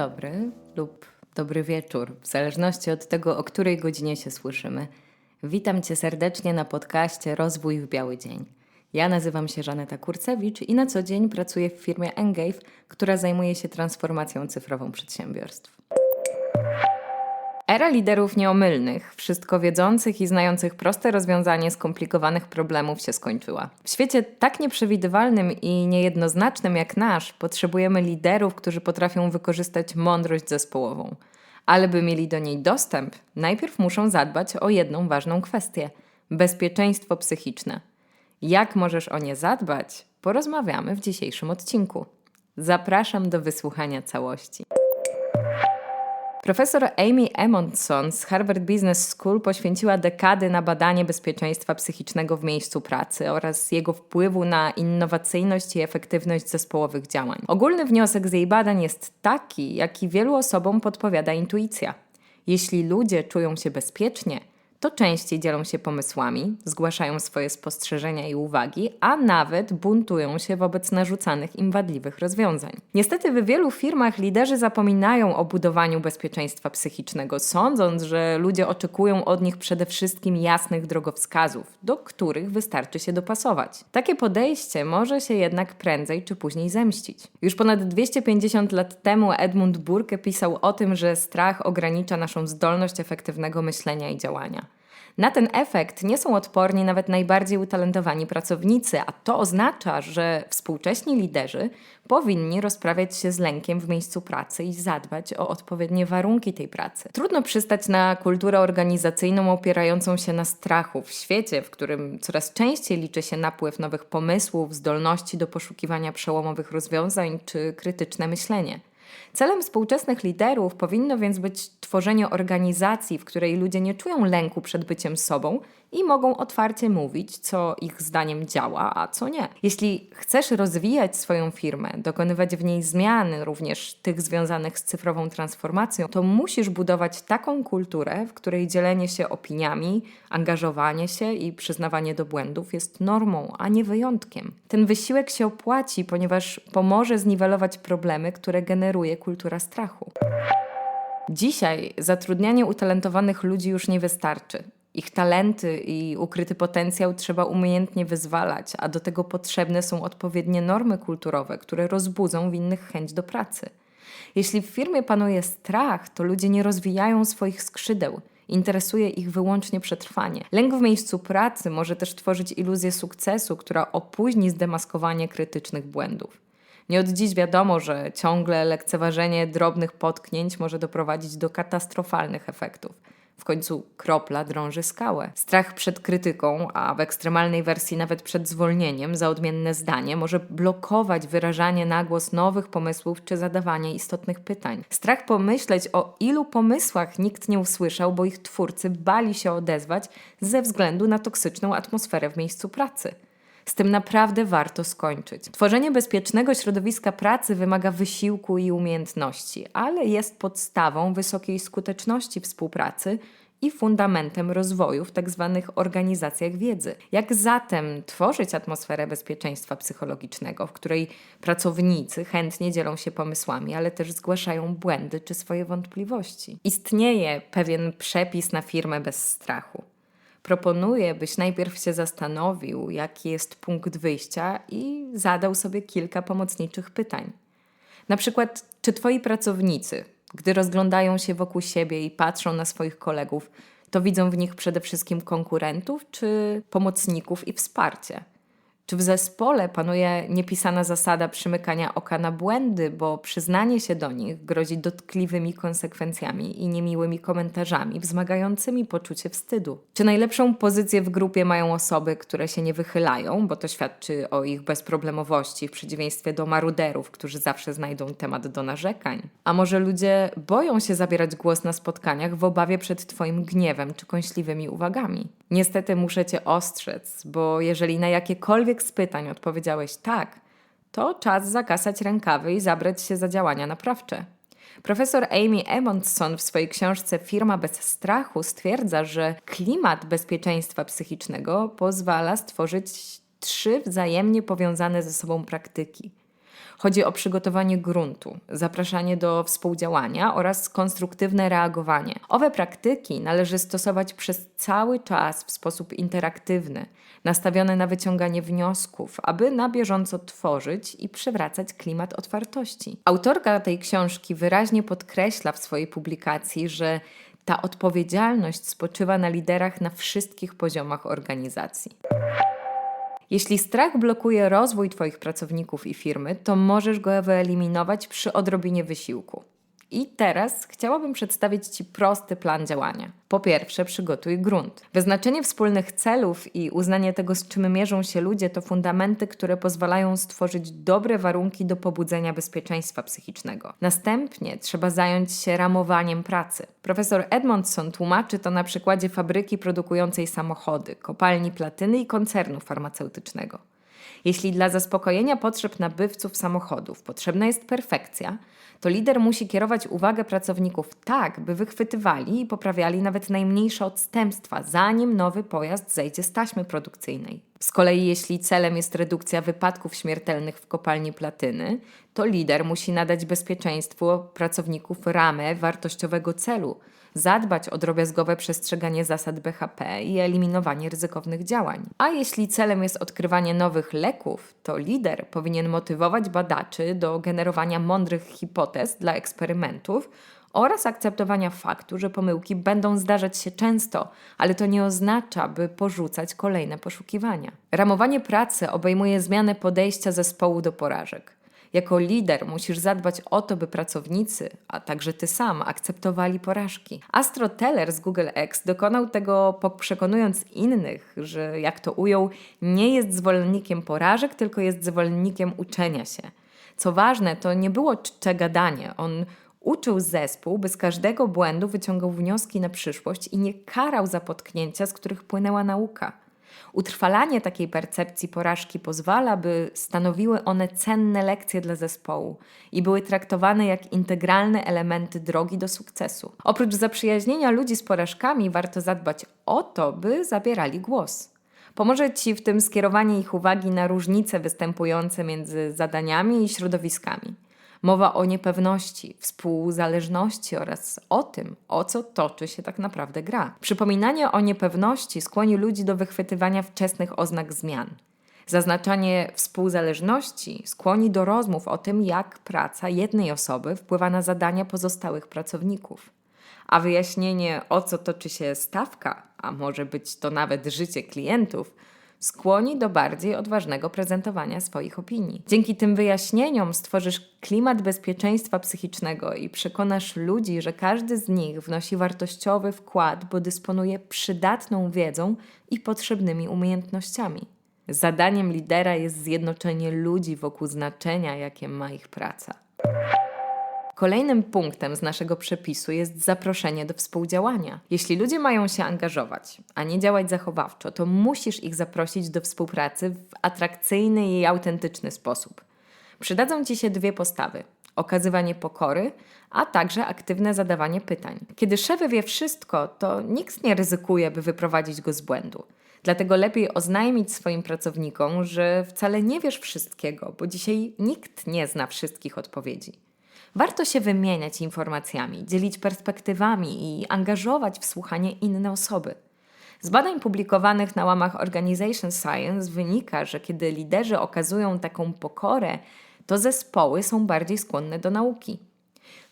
Dobry lub dobry wieczór, w zależności od tego, o której godzinie się słyszymy. Witam Cię serdecznie na podcaście Rozwój w Biały Dzień. Ja nazywam się Żaneta Kurcewicz i na co dzień pracuję w firmie Engave, która zajmuje się transformacją cyfrową przedsiębiorstw. Era liderów nieomylnych, wszystko wiedzących i znających proste rozwiązanie skomplikowanych problemów się skończyła. W świecie tak nieprzewidywalnym i niejednoznacznym jak nasz, potrzebujemy liderów, którzy potrafią wykorzystać mądrość zespołową. Ale by mieli do niej dostęp, najpierw muszą zadbać o jedną ważną kwestię bezpieczeństwo psychiczne. Jak możesz o nie zadbać? Porozmawiamy w dzisiejszym odcinku. Zapraszam do wysłuchania całości. Profesor Amy Emondson z Harvard Business School poświęciła dekady na badanie bezpieczeństwa psychicznego w miejscu pracy oraz jego wpływu na innowacyjność i efektywność zespołowych działań. Ogólny wniosek z jej badań jest taki, jaki wielu osobom podpowiada intuicja. Jeśli ludzie czują się bezpiecznie, to częściej dzielą się pomysłami, zgłaszają swoje spostrzeżenia i uwagi, a nawet buntują się wobec narzucanych im wadliwych rozwiązań. Niestety w wielu firmach liderzy zapominają o budowaniu bezpieczeństwa psychicznego, sądząc, że ludzie oczekują od nich przede wszystkim jasnych drogowskazów, do których wystarczy się dopasować. Takie podejście może się jednak prędzej czy później zemścić. Już ponad 250 lat temu Edmund Burke pisał o tym, że strach ogranicza naszą zdolność efektywnego myślenia i działania. Na ten efekt nie są odporni nawet najbardziej utalentowani pracownicy, a to oznacza, że współcześni liderzy powinni rozprawiać się z lękiem w miejscu pracy i zadbać o odpowiednie warunki tej pracy. Trudno przystać na kulturę organizacyjną opierającą się na strachu w świecie, w którym coraz częściej liczy się napływ nowych pomysłów, zdolności do poszukiwania przełomowych rozwiązań czy krytyczne myślenie. Celem współczesnych liderów powinno więc być tworzenie organizacji, w której ludzie nie czują lęku przed byciem sobą i mogą otwarcie mówić, co ich zdaniem działa, a co nie. Jeśli chcesz rozwijać swoją firmę, dokonywać w niej zmian, również tych związanych z cyfrową transformacją, to musisz budować taką kulturę, w której dzielenie się opiniami, angażowanie się i przyznawanie do błędów jest normą, a nie wyjątkiem. Ten wysiłek się opłaci, ponieważ pomoże zniwelować problemy, które generuje kultura strachu. Dzisiaj zatrudnianie utalentowanych ludzi już nie wystarczy. Ich talenty i ukryty potencjał trzeba umiejętnie wyzwalać, a do tego potrzebne są odpowiednie normy kulturowe, które rozbudzą w innych chęć do pracy. Jeśli w firmie panuje strach, to ludzie nie rozwijają swoich skrzydeł. Interesuje ich wyłącznie przetrwanie. Lęk w miejscu pracy może też tworzyć iluzję sukcesu, która opóźni zdemaskowanie krytycznych błędów. Nie od dziś wiadomo, że ciągle lekceważenie drobnych potknięć może doprowadzić do katastrofalnych efektów. W końcu kropla drąży skałę. Strach przed krytyką, a w ekstremalnej wersji nawet przed zwolnieniem za odmienne zdanie, może blokować wyrażanie na głos nowych pomysłów czy zadawanie istotnych pytań. Strach pomyśleć, o ilu pomysłach nikt nie usłyszał, bo ich twórcy bali się odezwać ze względu na toksyczną atmosferę w miejscu pracy. Z tym naprawdę warto skończyć. Tworzenie bezpiecznego środowiska pracy wymaga wysiłku i umiejętności, ale jest podstawą wysokiej skuteczności współpracy i fundamentem rozwoju w tzw. Tak organizacjach wiedzy. Jak zatem tworzyć atmosferę bezpieczeństwa psychologicznego, w której pracownicy chętnie dzielą się pomysłami, ale też zgłaszają błędy czy swoje wątpliwości? Istnieje pewien przepis na firmę bez strachu proponuję, byś najpierw się zastanowił, jaki jest punkt wyjścia i zadał sobie kilka pomocniczych pytań. Na przykład, czy twoi pracownicy, gdy rozglądają się wokół siebie i patrzą na swoich kolegów, to widzą w nich przede wszystkim konkurentów czy pomocników i wsparcie? Czy w zespole panuje niepisana zasada przymykania oka na błędy, bo przyznanie się do nich grozi dotkliwymi konsekwencjami i niemiłymi komentarzami wzmagającymi poczucie wstydu? Czy najlepszą pozycję w grupie mają osoby, które się nie wychylają, bo to świadczy o ich bezproblemowości w przeciwieństwie do maruderów, którzy zawsze znajdą temat do narzekań? A może ludzie boją się zabierać głos na spotkaniach w obawie przed Twoim gniewem czy kąśliwymi uwagami? Niestety muszę Cię ostrzec, bo jeżeli na jakiekolwiek z pytań odpowiedziałeś tak, to czas zakasać rękawy i zabrać się za działania naprawcze. Profesor Amy Edmondson w swojej książce Firma bez strachu stwierdza, że klimat bezpieczeństwa psychicznego pozwala stworzyć trzy wzajemnie powiązane ze sobą praktyki. Chodzi o przygotowanie gruntu, zapraszanie do współdziałania oraz konstruktywne reagowanie. Owe praktyki należy stosować przez cały czas w sposób interaktywny, nastawiony na wyciąganie wniosków, aby na bieżąco tworzyć i przywracać klimat otwartości. Autorka tej książki wyraźnie podkreśla w swojej publikacji, że ta odpowiedzialność spoczywa na liderach na wszystkich poziomach organizacji. Jeśli strach blokuje rozwój Twoich pracowników i firmy, to możesz go wyeliminować przy odrobinie wysiłku. I teraz chciałabym przedstawić Ci prosty plan działania. Po pierwsze, przygotuj grunt. Wyznaczenie wspólnych celów i uznanie tego, z czym mierzą się ludzie, to fundamenty, które pozwalają stworzyć dobre warunki do pobudzenia bezpieczeństwa psychicznego. Następnie trzeba zająć się ramowaniem pracy. Profesor Edmondson tłumaczy to na przykładzie fabryki produkującej samochody, kopalni platyny i koncernu farmaceutycznego. Jeśli dla zaspokojenia potrzeb nabywców samochodów potrzebna jest perfekcja, to lider musi kierować uwagę pracowników tak, by wychwytywali i poprawiali nawet najmniejsze odstępstwa, zanim nowy pojazd zejdzie z taśmy produkcyjnej. Z kolei, jeśli celem jest redukcja wypadków śmiertelnych w kopalni platyny, to lider musi nadać bezpieczeństwu pracowników ramę wartościowego celu, zadbać o drobiazgowe przestrzeganie zasad BHP i eliminowanie ryzykownych działań. A jeśli celem jest odkrywanie nowych leków, to lider powinien motywować badaczy do generowania mądrych hipotez dla eksperymentów oraz akceptowania faktu, że pomyłki będą zdarzać się często, ale to nie oznacza, by porzucać kolejne poszukiwania. Ramowanie pracy obejmuje zmianę podejścia zespołu do porażek. Jako lider musisz zadbać o to, by pracownicy, a także ty sam, akceptowali porażki. Astro Teller z Google X dokonał tego przekonując innych, że jak to ujął, nie jest zwolennikiem porażek, tylko jest zwolennikiem uczenia się. Co ważne, to nie było czcze gadanie. On uczył zespół, by z każdego błędu wyciągał wnioski na przyszłość i nie karał za potknięcia, z których płynęła nauka. Utrwalanie takiej percepcji porażki pozwala, by stanowiły one cenne lekcje dla zespołu i były traktowane jak integralne elementy drogi do sukcesu. Oprócz zaprzyjaźnienia ludzi z porażkami, warto zadbać o to, by zabierali głos. Pomoże Ci w tym skierowanie ich uwagi na różnice występujące między zadaniami i środowiskami. Mowa o niepewności, współzależności oraz o tym, o co toczy się tak naprawdę gra. Przypominanie o niepewności skłoni ludzi do wychwytywania wczesnych oznak zmian. Zaznaczanie współzależności skłoni do rozmów o tym, jak praca jednej osoby wpływa na zadania pozostałych pracowników. A wyjaśnienie, o co toczy się stawka, a może być to nawet życie klientów, skłoni do bardziej odważnego prezentowania swoich opinii. Dzięki tym wyjaśnieniom stworzysz klimat bezpieczeństwa psychicznego i przekonasz ludzi, że każdy z nich wnosi wartościowy wkład, bo dysponuje przydatną wiedzą i potrzebnymi umiejętnościami. Zadaniem lidera jest zjednoczenie ludzi wokół znaczenia, jakie ma ich praca. Kolejnym punktem z naszego przepisu jest zaproszenie do współdziałania. Jeśli ludzie mają się angażować, a nie działać zachowawczo, to musisz ich zaprosić do współpracy w atrakcyjny i autentyczny sposób. Przydadzą ci się dwie postawy: okazywanie pokory, a także aktywne zadawanie pytań. Kiedy szef wie wszystko, to nikt nie ryzykuje, by wyprowadzić go z błędu. Dlatego lepiej oznajmić swoim pracownikom, że wcale nie wiesz wszystkiego, bo dzisiaj nikt nie zna wszystkich odpowiedzi. Warto się wymieniać informacjami, dzielić perspektywami i angażować w słuchanie inne osoby. Z badań publikowanych na łamach Organization Science wynika, że kiedy liderzy okazują taką pokorę, to zespoły są bardziej skłonne do nauki.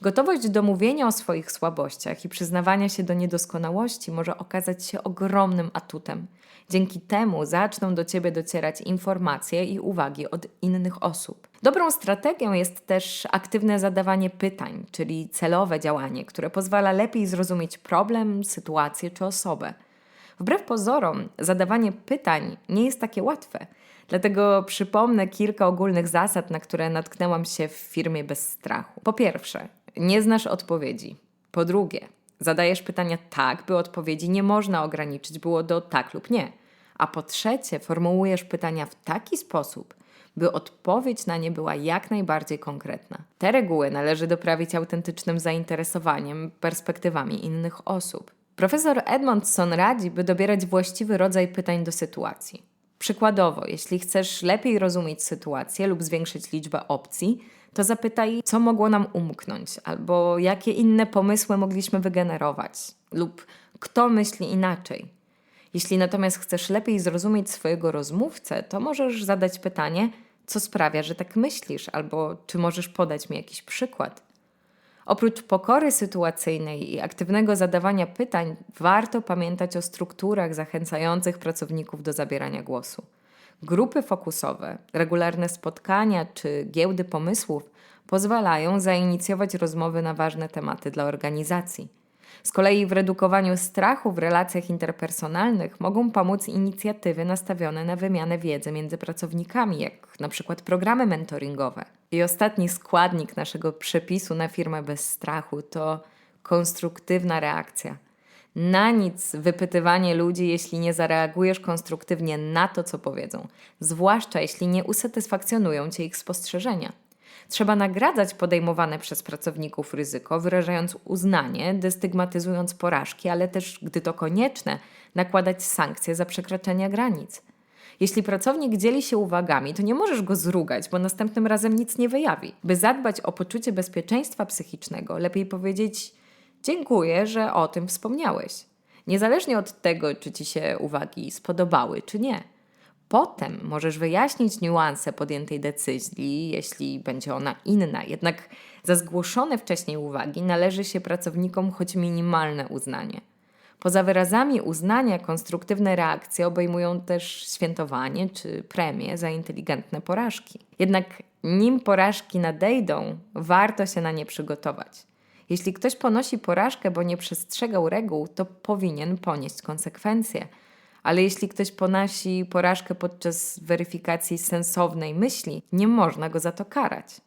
Gotowość do mówienia o swoich słabościach i przyznawania się do niedoskonałości może okazać się ogromnym atutem. Dzięki temu zaczną do ciebie docierać informacje i uwagi od innych osób. Dobrą strategią jest też aktywne zadawanie pytań, czyli celowe działanie, które pozwala lepiej zrozumieć problem, sytuację czy osobę. Wbrew pozorom, zadawanie pytań nie jest takie łatwe. Dlatego przypomnę kilka ogólnych zasad, na które natknęłam się w firmie bez strachu. Po pierwsze, nie znasz odpowiedzi. Po drugie, zadajesz pytania tak, by odpowiedzi nie można ograniczyć było do tak lub nie. A po trzecie, formułujesz pytania w taki sposób, by odpowiedź na nie była jak najbardziej konkretna. Te reguły należy doprawić autentycznym zainteresowaniem, perspektywami innych osób. Profesor Edmondson radzi, by dobierać właściwy rodzaj pytań do sytuacji. Przykładowo, jeśli chcesz lepiej rozumieć sytuację lub zwiększyć liczbę opcji, to zapytaj, co mogło nam umknąć, albo jakie inne pomysły mogliśmy wygenerować, lub kto myśli inaczej. Jeśli natomiast chcesz lepiej zrozumieć swojego rozmówcę, to możesz zadać pytanie, co sprawia, że tak myślisz, albo czy możesz podać mi jakiś przykład. Oprócz pokory sytuacyjnej i aktywnego zadawania pytań, warto pamiętać o strukturach zachęcających pracowników do zabierania głosu. Grupy fokusowe, regularne spotkania czy giełdy pomysłów pozwalają zainicjować rozmowy na ważne tematy dla organizacji. Z kolei w redukowaniu strachu w relacjach interpersonalnych mogą pomóc inicjatywy nastawione na wymianę wiedzy między pracownikami, jak na przykład programy mentoringowe. I ostatni składnik naszego przepisu na firmę bez strachu to konstruktywna reakcja. Na nic wypytywanie ludzi, jeśli nie zareagujesz konstruktywnie na to, co powiedzą, zwłaszcza jeśli nie usatysfakcjonują cię ich spostrzeżenia. Trzeba nagradzać podejmowane przez pracowników ryzyko, wyrażając uznanie, destygmatyzując porażki, ale też, gdy to konieczne, nakładać sankcje za przekraczanie granic. Jeśli pracownik dzieli się uwagami, to nie możesz go zrugać, bo następnym razem nic nie wyjawi. By zadbać o poczucie bezpieczeństwa psychicznego, lepiej powiedzieć: Dziękuję, że o tym wspomniałeś. Niezależnie od tego, czy ci się uwagi spodobały, czy nie. Potem możesz wyjaśnić niuanse podjętej decyzji, jeśli będzie ona inna. Jednak za zgłoszone wcześniej uwagi należy się pracownikom choć minimalne uznanie. Poza wyrazami uznania, konstruktywne reakcje obejmują też świętowanie czy premie za inteligentne porażki. Jednak nim porażki nadejdą, warto się na nie przygotować. Jeśli ktoś ponosi porażkę, bo nie przestrzegał reguł, to powinien ponieść konsekwencje. Ale jeśli ktoś ponosi porażkę podczas weryfikacji sensownej myśli, nie można go za to karać.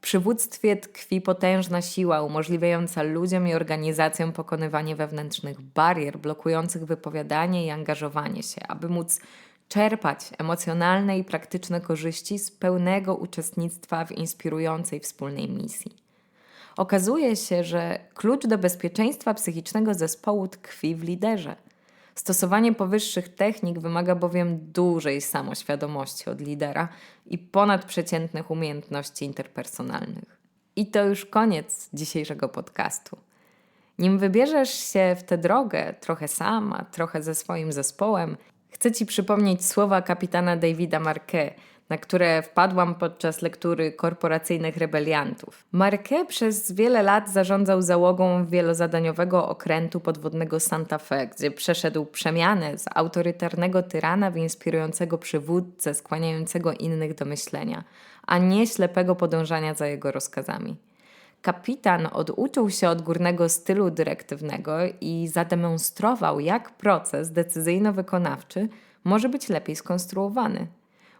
Przywództwie tkwi potężna siła umożliwiająca ludziom i organizacjom pokonywanie wewnętrznych barier blokujących wypowiadanie i angażowanie się, aby móc czerpać emocjonalne i praktyczne korzyści z pełnego uczestnictwa w inspirującej wspólnej misji. Okazuje się, że klucz do bezpieczeństwa psychicznego zespołu tkwi w liderze. Stosowanie powyższych technik wymaga bowiem dużej samoświadomości od lidera i ponadprzeciętnych umiejętności interpersonalnych. I to już koniec dzisiejszego podcastu. Nim wybierzesz się w tę drogę, trochę sam, a trochę ze swoim zespołem, chcę Ci przypomnieć słowa kapitana Davida Marquet, na które wpadłam podczas lektury korporacyjnych rebeliantów. Marquet przez wiele lat zarządzał załogą wielozadaniowego okrętu podwodnego Santa Fe, gdzie przeszedł przemianę z autorytarnego tyrana w inspirującego przywódcę skłaniającego innych do myślenia, a nie ślepego podążania za jego rozkazami. Kapitan oduczył się od górnego stylu dyrektywnego i zademonstrował, jak proces decyzyjno-wykonawczy może być lepiej skonstruowany.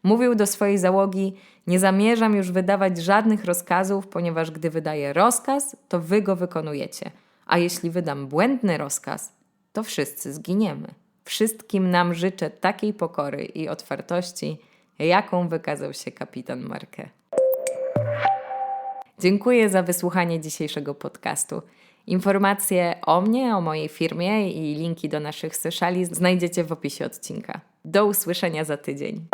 Mówił do swojej załogi: Nie zamierzam już wydawać żadnych rozkazów, ponieważ gdy wydaję rozkaz, to wy go wykonujecie. A jeśli wydam błędny rozkaz, to wszyscy zginiemy. Wszystkim nam życzę takiej pokory i otwartości, jaką wykazał się kapitan Marquet. Dziękuję za wysłuchanie dzisiejszego podcastu. Informacje o mnie, o mojej firmie i linki do naszych sociali znajdziecie w opisie odcinka. Do usłyszenia za tydzień.